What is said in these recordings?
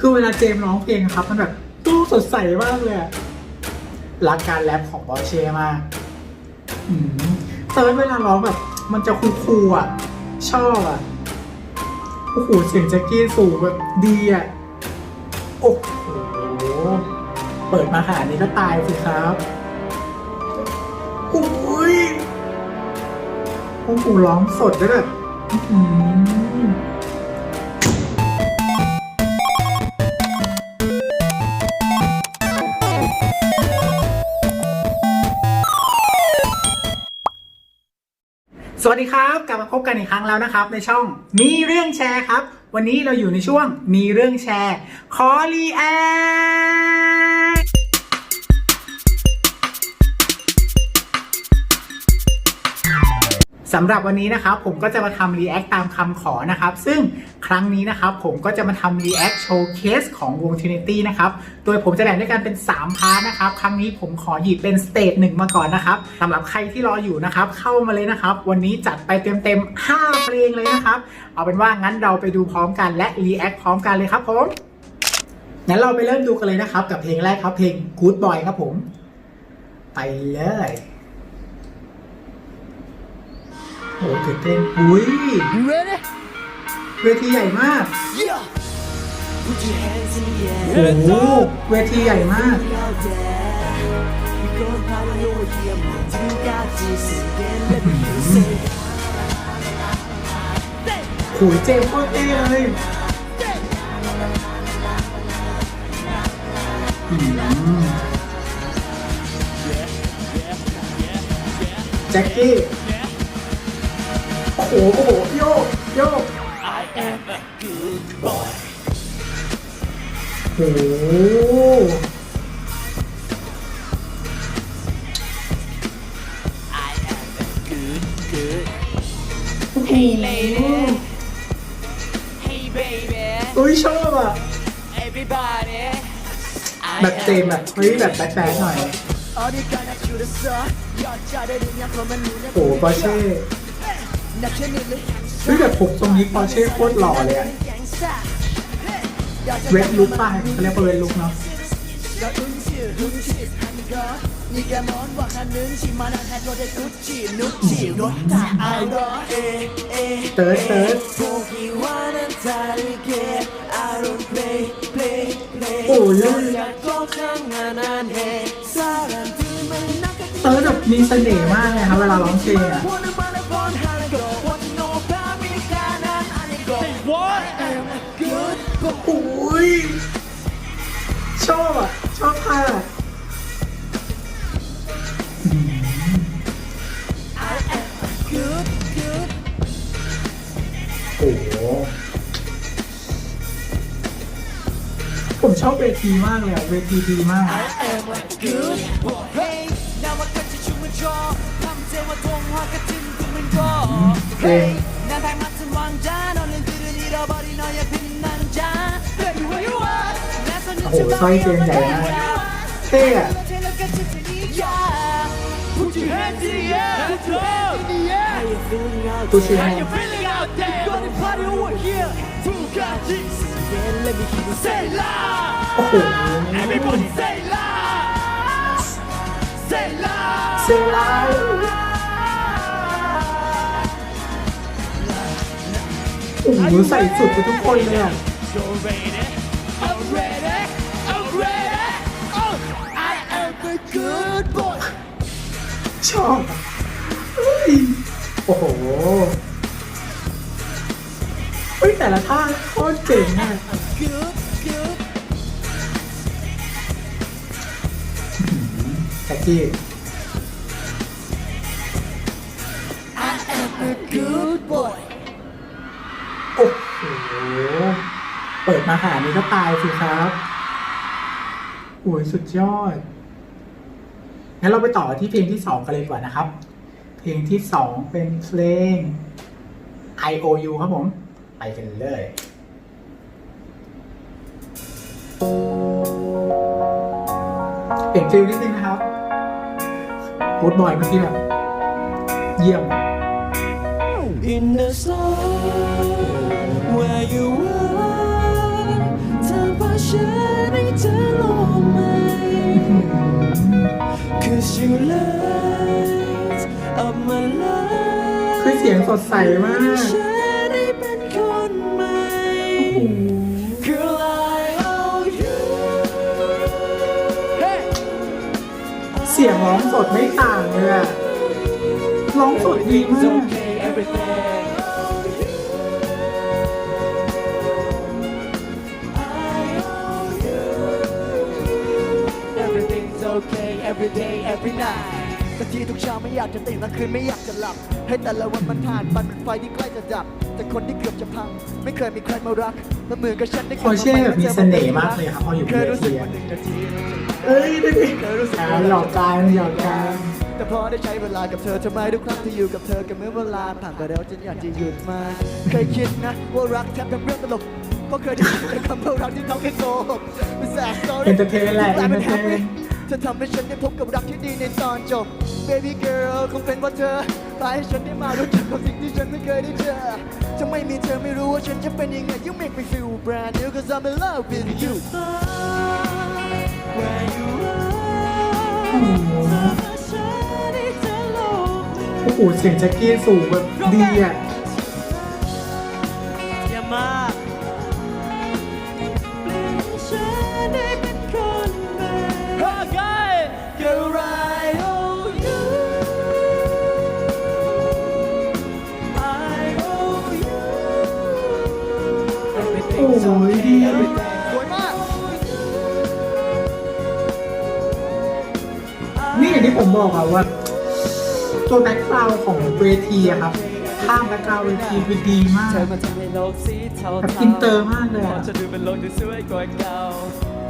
คือเวลาเจมส์ร้องเพลงครับ มันแบบตู้สดใสมากเลยรักการแรปของบอเช่มากอืมเติร์ดเวลาร้องแบบ มันจะคูลๆอะ ชอบอะโอ้โหเสียงแจ็คกี้สูงแบบดีอะ โอ้โห เปิดมาขนาดนี้ก็ตายสิครับอุ้ยโอ้โหร้องสดได้แบบ อื สวัสดีครับกลับมาพบกันอีกครั้งแล้วนะครับ ในช่องมีเรื่องแชร์ครับ วันนี้เราอยู่ในช่วงมีเรื่องแชร์ ขอรีแอค สำหรับวันนี้นะครับผมก็จะมาทำรีแอคตามคำขอนะครับ ซึ่งครั้งนี้นะครับผมก็จะมาทำรีแอคโชว์เคสของวง Trinity นะครับโดยผมจะแบ่งด้วยกันเป็น 3 พาร์ทนะครับ ครั้งนี้ผมขอหยิบเป็นสเตจหนึ่งมาก่อนนะครับสำหรับใครที่รออยู่นะครับ เข้ามาเลยนะครับ วันนี้จัดไปเต็มๆ5เพลงเลยนะครับ เอาเป็นว่างั้นเราไปดูพร้อมกันและรีแอคพร้อมกันเลยครับผมงั้นเราไปเริ่มดูกันเลยนะครับ กับเพลงแรกครับเพลง Good Boy ครับผม ไปเลย โอ้โหตื่นเต้นอุ้ย You ready? เวทีใหญ่มาก Yeah. Put your hands in the air. โอ้โหเวทีใหญ่มาก Out there. We gon' party over here. You got this. Then let me hear you say. โหยเจมส์โคตรเท่เลยอืมแจ็คกี้ โอ้โหโอ้โหโยกโยก I am a good boy โอ้โหอุ้ยชอบอะ แบบเต็มอะเฮ้ยแบบแบดแบดหน่อย โอ้โหปอเช่ เฮ้ยแบบผมตรงนี้พอเช่โคตรหล่อเลยอะเวทลุกป่ะเขาเรียกว่าเวทลุกเนาะเติร์ดเติร์ดโอ้ยเติร์ดแบบมีเสน่ห์มากเลยครับเวลาร้องเพลงอะ ทีมากเลยอ่ะ เวทีดีมาก I am a good boy Hey 나와 같이 춤을 춰 밤새와 동화 같은 꿈을 꿔 Hey 난 닮았은 왕자 너는 들은 잃어버린 너의 빛난 남자 Baby where you are 나서 โอ้โหสร้อยเจนใหญ่มากเท่อะ Put your hands in ์ Yeah let me hear you say loud โอ้โห Everybody say loud Say loud เซลาโอ้โหใส่สุดไปทุกคนเลยอะ You're ready I'm ready I'm ready Oh I am a good boy ชอบอะเฮ้ยโอ้โหเฮ้ยแต่ละท่าโคตรเจ๋งอะ แจ็คกี้ I am a good boy โอ้โห เปิดมาหานี้ก็ตายสิครับโอ้ยสุดยอด งั้นเราไปต่อที่เพลงที่สองกันเลยดีกว่านะครับ เพลงที่สองเป็นเพลง I O U ครับผม ไปกันเลย เปลี่ยนฟิลนิดนึงนะครับพูดบ่อยเมื่อกี้แบบเยี่ยม In the sun where you are เธอบฉันให้เธอลงไหม Cause you light up my life คือเสียงสดใสมาก สดไม่ต่างเลยอะร้องสดดีมาก okay everything Everything's okay every day every night แต่ที่ทุกเช้าไม่อยากจะตื่นกลางคืนไม่อยากจะหลับ ให้แต่ละวันมันผ่านไปเป็นไฟที่ใกล้จะดับ แต่คนที่เกือบจะพัง ไม่เคยมีใครมารัก และเหมือนกับฉันได้พอเช่แบบมีเสน่ห์มากเลยครับพออยู่บนเคยเวรู้สึทีกอะวันหนึ่งนาทีเอ้ยดูดิเคยรู้สึกอ่าหยอกกายหยอกกายแต่พอได้ใช้เวลากับเธอทำไมทุกครั้งที่อยู่กับเธอกับเมื่อเวลาผ่านไปแล้วฉันอยากจะหยุดมาเคยคิดนะว่ารักแทบทำเรื่องตลกเพราะเคยได้ยินแต่คำว่ารักที่เขาแค่โกหกเป็นแสบสตอรี่ Entertain แหละ Entertain เธอทำให้ฉันได้พบกับรักที่ดีในตอนจบ Baby girl คงเป็นเพราะเธอพาให้ฉันได้มารู้จักกับสิ่งที่ฉันไม่เคยได้เจอจะไม่มีเธอไม่รู้ว่าฉันจะเป็นยังไง You make me feel brand new cause I'm in love with you Where you are โอ้โหโอ้โหเสียงแจ็คกี้สูงแบบดีอะ นี่อย่างที่ผมบอกอะว่า ตัวแบ็คกราวด์ของเวทีอะครับข้ามแบ็คกราวด์เวทีคือดีมากเธอมาทำให้โลกสีเทาๆแบบอินเตอร์มากเลยพออะจะดูเป็นโลกที่สวยกว่าเก่า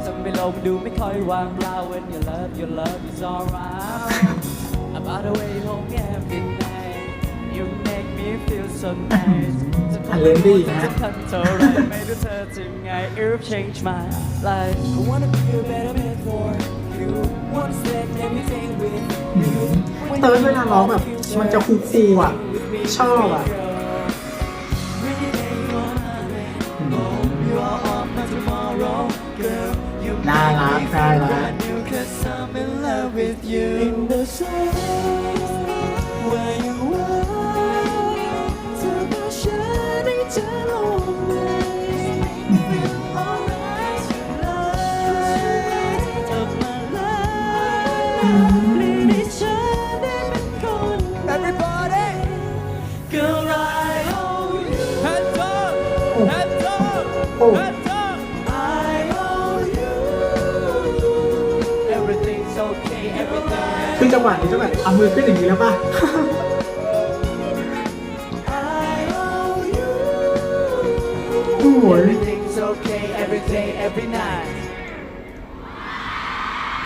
ทำให้โลกมันดูไม่ค่อยว่างเปล่า When your love your love is all around About the way home every night You make me feel so nice อันเล่นดีนะจะทำเท่าไรไม่รู้เธอจะไง It change my life I wanna be a better man for you Wanna spend everything with อืม เติร์ดเวลาร้องแบบ มันจะคูลๆอะ ชอบอะน่ารักน่ารัก จังหวะนี้จะแบบเอามือขึ้นอย่างนี้แล้วป่ะ I owe you โอ้ย Everything's okay every day every night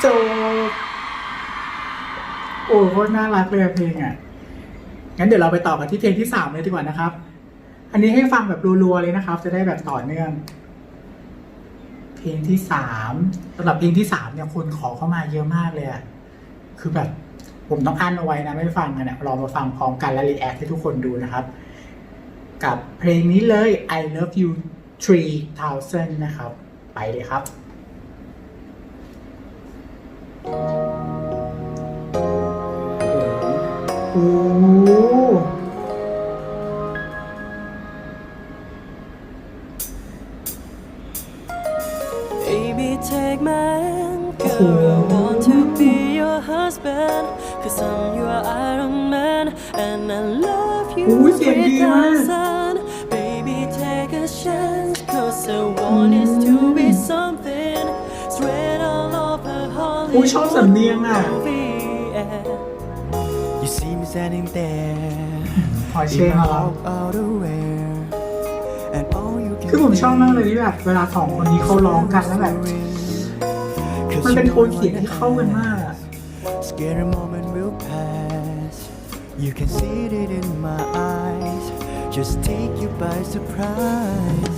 โจบโอ้โคตรน่ารักเลยอะเพลงอะ งั้นเดี๋ยวเราไปต่อกันที่เพลงที่สามเลยดีกว่านะครับ อันนี้ให้ฟังแบบรัวๆเลยนะครับ จะได้แบบต่อเนื่อง เพลงที่สามสำหรับเพลงที่สามเนี่ยคนขอเข้ามาเยอะมากเลยอะคือแบบ ผมต้องอั้นเอาไว้นะไม่ฟังกันเนี่ยรอมาฟังพร้อมกันและรีแอคให้ทุกคนดูนะครับ กับเพลงนี้เลย I Love You 3000 นะครับ ไปเลยครับโอุ้ยชอบสำเนียงอะ movie. Yeah. You see me standing there พอเช่มาแล้ว outerwear and all you can คือผมชอบมากเลยที่แบบเวลาสองคนนี้เขาร้องกันแล้วแบบ มันเป็นโทนเสียงที่เข้ากันมากอะ Scary moment will pass You can see it in my eyes Just take you by surprise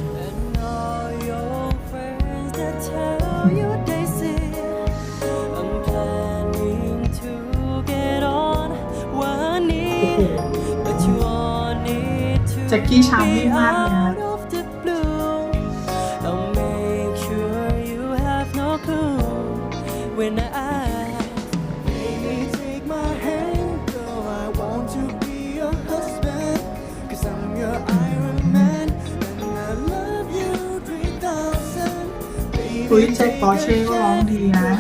กี้ช้ำมากเลยนะคุยแจ็คปอเช่ก็ร้องดีนะ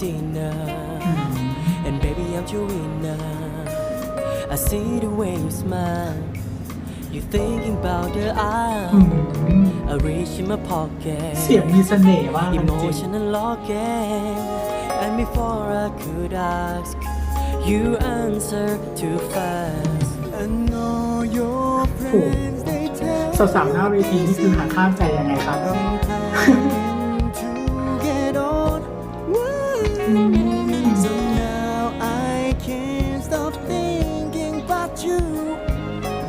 Now we're having dinner, and baby, I'm your winner. I see the way you smile. You're thinking about the อื eye. ม I reach in my pocket. เสียงมีเสน่ห์มากจริง Emotion unlocking. And before I could ask, you answer too fast. I know your friends, they tell สาวๆหน้าเวทีนี่คือหาข้ามใจยังไงครับ I'm So now I can't stop thinking about you.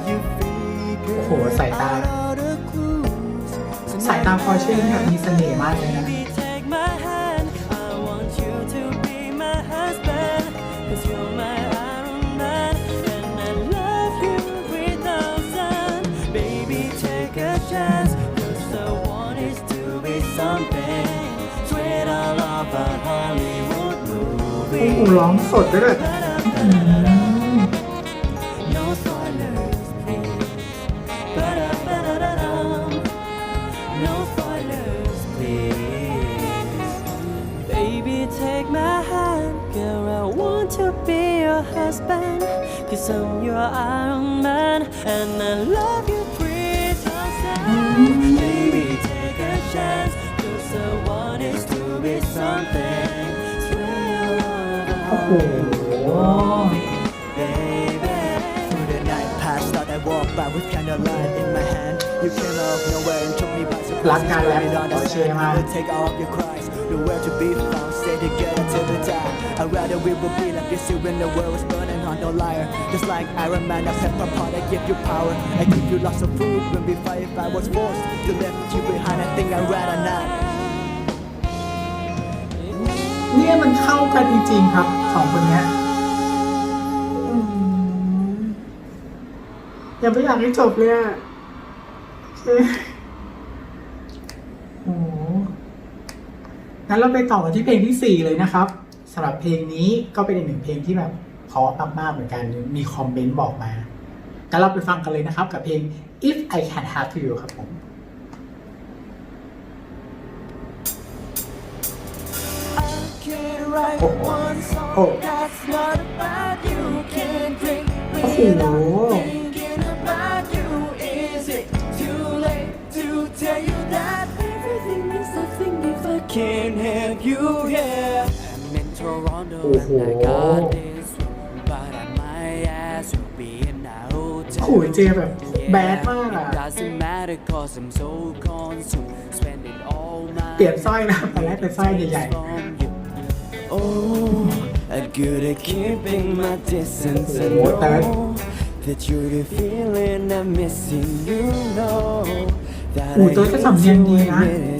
You figure โอ้โหสายตา out the clues. So สายตา Porsche นี่แบบมีเสน่ห์มากเลยนะ ห movie. ร้องสดด้วยแบบ by with candlelight in my hand. You came out of nowhere and took me by surprise. รักการแรป Put it on the ของ Porsche stand, มาก I will take all of your cries. Nowhere to be found, stay together till the die. I'd rather we would be like this here when the world was burning on no liar. Just like Iron Man, I pepper pot, I give you power. I give you lots of food when we fight. If I was forced to left you behind, I think I'd rather not. เนี่ยมันเข้ากันจริงๆครับสองคนเนี้ย ย่าไปอยากให้จบเลยอะเอ๊ะโอ้โหงั้นเราไปต่อกันที่เพลงที่สี่เลยนะครับสำหรับเพลงนี้ก็เป็นอีกหนึ่งเพลงที่แบบเพราะมากๆเหมือนกันมีคอมเมนต์บอกมางั้นเราไปฟังกันเลยนะครับ กับเพลง If I Can Have You ครับผม I can't write Oh. one song Oh. that's not about you. Can't drink โอ้โห you here? I'm in Toronto Oh. and I got this, but I might as well be in a hotel. โอ้โหเจแบบแบดมากอะ It doesn't matter cause I'm so consumed. Spending all my เปลี่ยนสร้อยนะตอนแรกเป็นสร้อยใหญ่ from you. Oh, I'm good at keeping my distance. I What that? know that you're the feeling I'm missing. You know that โอ้ I ตัวก็ hate สำเนียง to ดีนะ admit it, but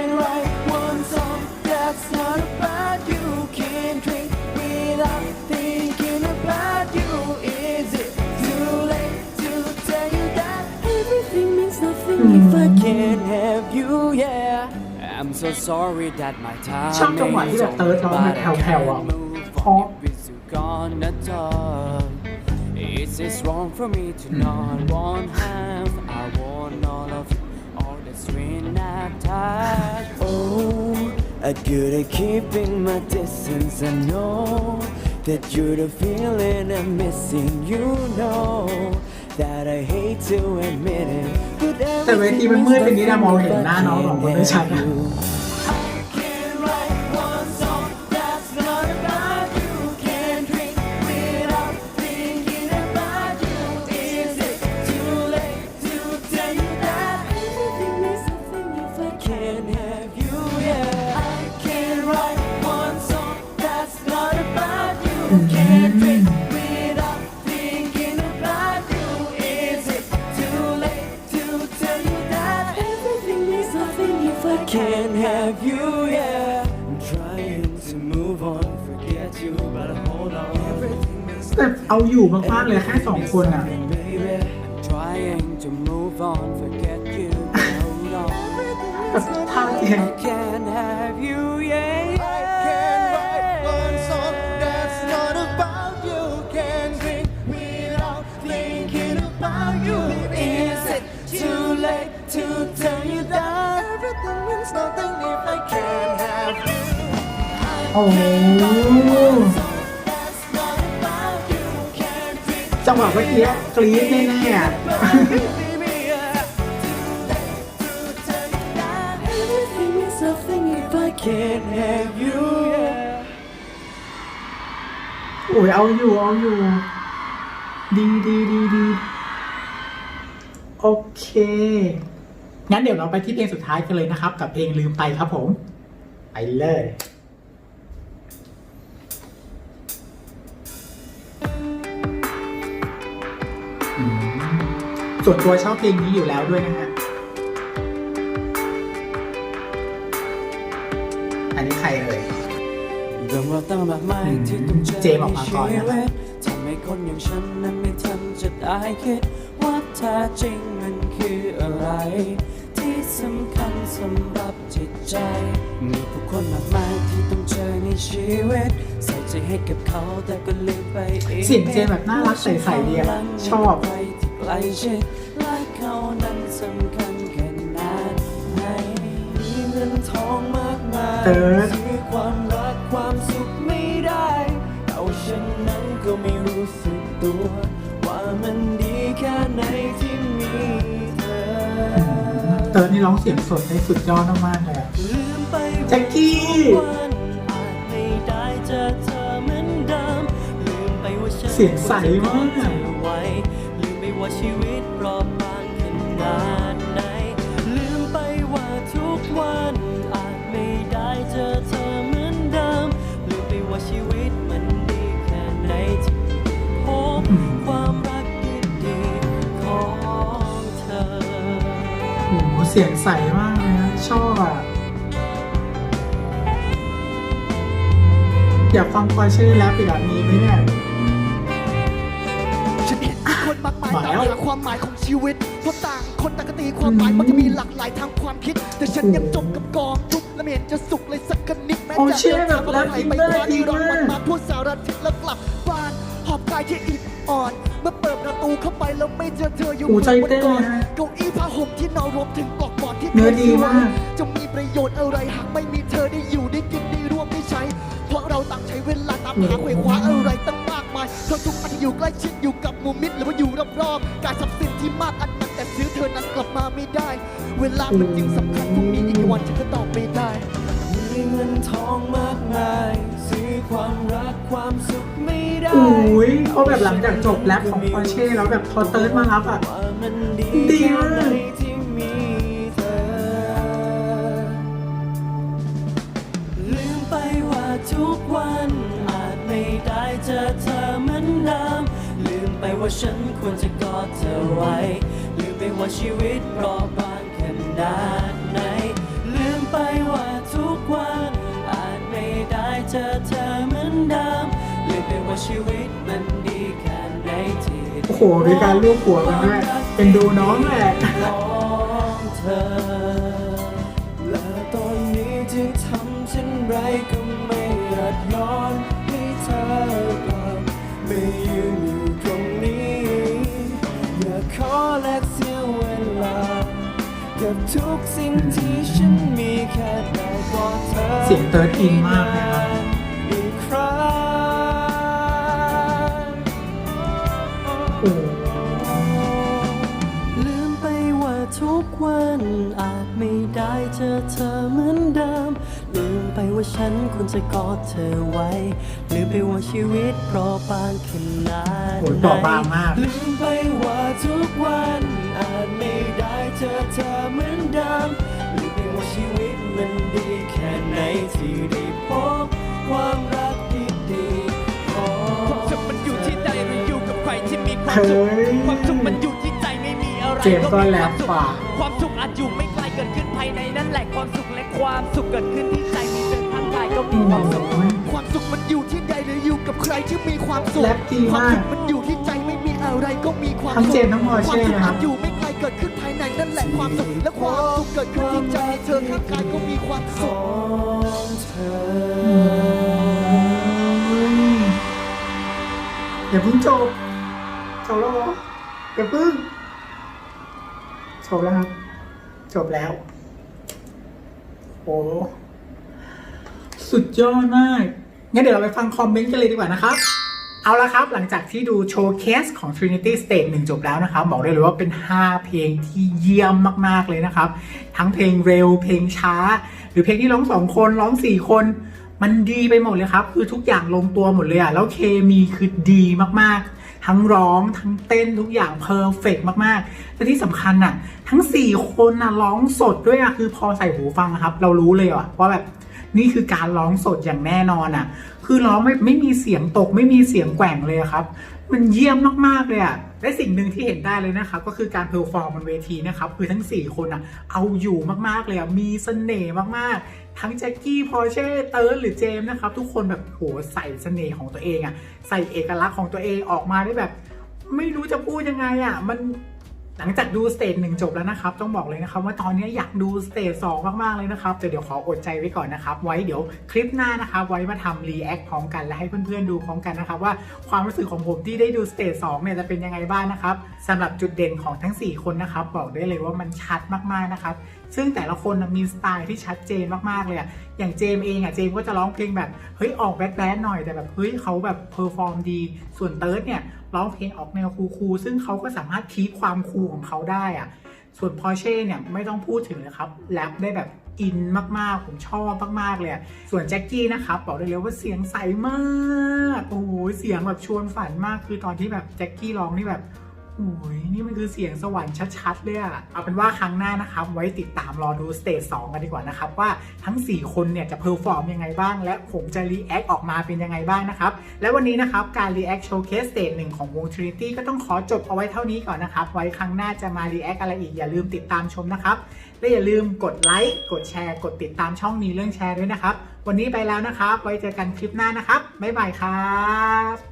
so sorry that my time ชอบจังหวะที่แบบเติร์ดร้องแบบแผ่วๆอ่ะเพราะ gonna talk. Is it wrong for me to not want half? I want all of you, all the sweet I've touched. Oh, I'm good at keeping my distance. I know that you're the feeling I'm missing. You know That I hate to admit it, but แต่เวทีมันมืดเป็นนี้นะมองเห็นหน้าน้องสองคนไม่ชัดนะ of you, yeah. I'm trying to move on, forget you, but hold on. Everything is แต่เอาอยู่มากๆเลยแค่สองคนอะ nothing, baby. I'm trying to move on, forget you, but hold on. แบบภาพเอง I can't Can't drink จังหวะเมื่อกี้กรี๊ดแน่ๆอะ baby, yeah. Too late to tell you that everything means nothing if I can't have you. โอ้ยเอาอยู่เอาอยู่ ดีดีดีดีโอเค งั้นเดี๋ยวเราไปที่เพลงสุดท้ายกันเลยนะครับ กับเพลงลืมไปครับผม ไปเลย ส่วนตัวชอบเพลงนี้อยู่แล้วด้วยนะฮะ อันนี้ใครเอ่ยเรื่องราวตั้งมากมายที่ต้องเจอเจมส์ออกมาก่อนนะครับใชีวิตทำให้คนอย่างฉันนั้นไม่ทันจะได้คิด ว่าแท้จริงมันคืออะไร ที่สำคัญสำหรับจิตใจ มีผู้คนมากมายที่ต้องเจอในชีวิต ใส่ใจให้กับเขาแต่ก็ลืมไปเองเสียงเจมส์แบบน่ารักใสๆดีอะชอบ เขานั้นสำคัญแค่ไหนมีเงินทองมากมายเติร์ดซื้อความรักความสุขไม่ได้เอาฉันนั้นก็ไม่รู้สึกตัว ว่ามันดีแค่ไหนที่มีเธอเติร์ดนี่ร้องเสียงสดได้สุดยอดมากๆเลยอะลืมไปแจ็คกี้วันอาจไม่ได้เจอเธอเหมือนเดิมลืมไปว่าฉันเสียงใสมากควรจะเธอไว้ลืมไปว่าชีวิตเปรอบ บางขนาดไหน ลืมไปว่าทุกวันอาจไม่ได้เจอเธอเหมือนเดิม ลืมไปว่าชีวิตมันดีแค่ไหนที่พบความรักดีๆของเธอ โอ้โหเสียงใสมากเลยนะชอบอะ อยากฟังพอชื่อแล้วปีแบบนี้ไหมเนี่ย ฉันเห็นมีคนมากมายมาตามแล้วหาความหมายของ ชีวิตเพราะต่างคนต่างก็ตีความหมายมันจะมีหลากหลายทางความคิด แต่ฉันยังจมกับกองทุกข์และไม่เห็นจะสุขเลยสักนิดแม้โอ้จะเชื่อเดินทางแบบแล้วไปอินไปเนอร์คว้าดีที่รางมาวัลกมาทั่วสารทิศแล้วกลับบ้านหอบกายที่อิดอ่อนเมื่อเปิดประตูเข้าไปแล้วไม่เจอเธออยู่โอ้ใจบนเต้นกอนเลยฮะเก้าอี้ผ้าห่มที่นอนรวมถึงปลอกหมอนที่เนื้อดีมากจะมีประโยชน์อะไรหากไม่มีเธอได้อยู่ได้กินได้ร่วมได้ใช้ เพราะเราต่างใช้เวลาตามหาเขวคว้าอะไรตั้งมากมายเธอทุกอันที่อยู่ใกล้ชิดอยู่กับหมูมิตรหรือว่าอยู่รอบๆการทรัพย์สินที่มากอันนั้นแต่ซื้อเธอนั้นกลับมาไม่ได้ เวลามันจึงสำคัญพรุ่งนี้อีกกี่วันฉันก็ตอบไม่ได้ มีเงินทองมากมาย ซื้อความรักความสุขไม่ได้โอ้ยเขาแบบหลังจากจบแรปของพอเช่แล้วแบบพอเติร์ดมารับอะ ว่ามันดีดีมาก แค่ไหนที่มีเธอ ลืมไปว่าทุกวันอาจไม่ได้ เจอเธอเหมือนเดิมลืมไปว่าฉันควรจะกอดเธอไว้ ลืมไปว่าชีวิตเปราะบางขนาดไหน ลืมไปว่าทุกวันอาจไม่ได้เจอเธอเหมือนเดิมลืมไปว่าชีวิตมันดีแค่ไหนที่โอ้โหมีการลูบหัวกันด้วยเป็นดูน้องแหละของเธอและตอนนี้จะทำเช่นไรก็ กับทุกสิ่งที่ฉันมีแค่ได้บอกเธอเสียงเติร์ดอินมากเลยครับอีกครั้งโอ้โหลืมไปว่าทุกวันอาจไม่ได้เจอเธอเหมือนเดิม ลืมไปว่าฉันควรจะกอดเธอไว้ ลืมไปว่าชีวิตเปราะบางขนาดโอ้ยไหเปราะบางมาก ลืมไปว่าทุกวันอาจไม่ได้เจอเธอเหมือนเดิมลืมไปว่าชีวิตมันดีแค่ไหนที่ได้พบความรักดีๆของความสุขมันอยู่ที่ใจหรืออยู่กับใครที่มีความเฮ้สุขยความสุขมันอยู่ที่ใจไม่มีอะไรเจมส์ก็มีแรควาปมสุขป่ะความสุขอาจอยู่ไม่ไกลเกิดขึ้นภายในนั่นแหละความสุขและความสุขเกิดขึ้นที่ใจมีเธอข้างกายก็มีความสุขความสุขมันอยู่ที่ใดหรืออยู่กับใครที่มีความสุขแรปดีความมากสุขมันอยู่ที่ใจไม่มีอะไรก็มีความทั้งสุขเจมส์ทั้ง Porsche ความสุขนะครับมันอยู่ไม่ไกล เกิดขึ้นภายในนั่นแหละความสุขและความสุขเกิดขึ้นที่ใจเธอข้างกายก็มีความสุขอย่าเพิ่งจบจบแล้วออย่าเพิ่งจบแล้วครับจบแล้ว โอ้สุดยอดมากงั้นเดี๋ยวเราไปฟังคอมเมนต์กันเลยดีกว่านะครับ เอาละครับ หลังจากที่ดูโชว์เคสของ Trinity Stage 1 จบแล้วนะครับ บอกได้เลยว่าเป็น 5 เพลงที่เยี่ยมมาก ๆ เลยนะครับ ทั้งเพลงเร็ว เพลงช้า หรือเพลงที่ร้องสองคน ร้องสี่คน มันดีไปหมดเลยครับ คือทุกอย่างลงตัวหมดเลยอะแล้วเคมีคือดีมากๆ ทั้งร้อง ทั้งเต้นทุกอย่างเพอร์เฟกมากๆและที่สำคัญอะทั้ง 4 คนอะร้องสดด้วยอะคือพอใส่หูฟังครับ เรารู้เลยอะว่าแบบ นี่คือการร้องสดอย่างแน่นอนอะ คือร้องไม่ไม่มีเสียงตก ไม่มีเสียงแกว่งเลยครับ มันเยี่ยมมากๆเลยอะและสิ่งหนึ่งที่เห็นได้เลยนะครับก็คือการเพอร์ฟอร์มบนเวทีนะครับคือทั้ง 4 คนอะเอาอยู่มากๆเลยอะมีเสน่ห์มากๆ ทั้งแจ็คกี้พอเช่เติร์ดหรือเจมส์นะครับทุกคนแบบโหใส่เสน่ห์ของตัวเองอะใส่เอกลักษณ์ของตัวเองออกมาได้แบบ ไม่รู้จะพูดยังไงอะมัน หลังจากดูสเตจหนึ่งจบแล้วนะครับ ต้องบอกเลยนะครับ ว่าตอนนี้อยากดูสเตจสองมาก ๆ เลยนะครับ แต่เดี๋ยวขออดใจไว้ก่อนนะครับ ไว้เดี๋ยวคลิปหน้านะครับ ไว้มาทำรีแอคพร้อมกันและให้เพื่อนๆดูพร้อมกันนะครับ ว่าความรู้สึกของผมที่ได้ดูสเตจสองเนี่ยจะเป็นยังไงบ้างนะครับสำหรับจุดเด่นของทั้ง 4 คนนะครับ บอกได้เลยว่ามันชัดมากๆนะครับ ซึ่งแต่ละคนมีสไตล์ที่ชัดเจนมากๆเลยอะอย่างเจมเองอะเจมก็จะร้องเพลงแบบเฮ้ยออกแบดแบดหน่อยแต่แบบเฮ้ยเขาแบบเพอร์ฟอร์มดี ส่วนเติร์ดเนี่ยร้องเพลงออกแนวคูลๆซึ่งเขาก็สามารถคีปความคูลของเขาได้อะส่วนพอเช่เนี่ยไม่ต้องพูดถึงเลยครับแรปได้แบบอินมากๆ ผมชอบมากๆเลยส่วนแจ็คกี้นะครับบอกได้เลยว่าเสียงใสมาก โอ้โหเสียงแบบชวนฝันมากคือตอนที่แบบแจ็คกี้ร้องนี่แบบ โอ้ยนี่มันคือเสียงสวรรค์ชัดๆเลยอะเอาเป็นว่าครั้งหน้านะครับ ไว้ติดตามรอดูสเตจ2กันดีกว่านะครับ ว่าทั้ง 4 คนเนี่ยจะเพอร์ฟอร์มยังไงบ้าง และผมจะรีแอคออกมาเป็นยังไงบ้างนะครับ และวันนี้นะครับ การรีแอคโชว์เคสสเตจหนึ่งของวง Trinity ก็ต้องขอจบเอาไว้เท่านี้ก่อนนะครับ ไว้ครั้งหน้าจะมารีแอคอะไรอีกอย่าลืมติดตามชมนะครับและอย่าลืมกดไลค์กดแชร์กดติดตามช่องนี้เรื่องแชร์ด้วยนะครับ วันนี้ไปแล้วนะครับ ไว้เจอกันคลิปหน้านะครับบ๊ายบายครับ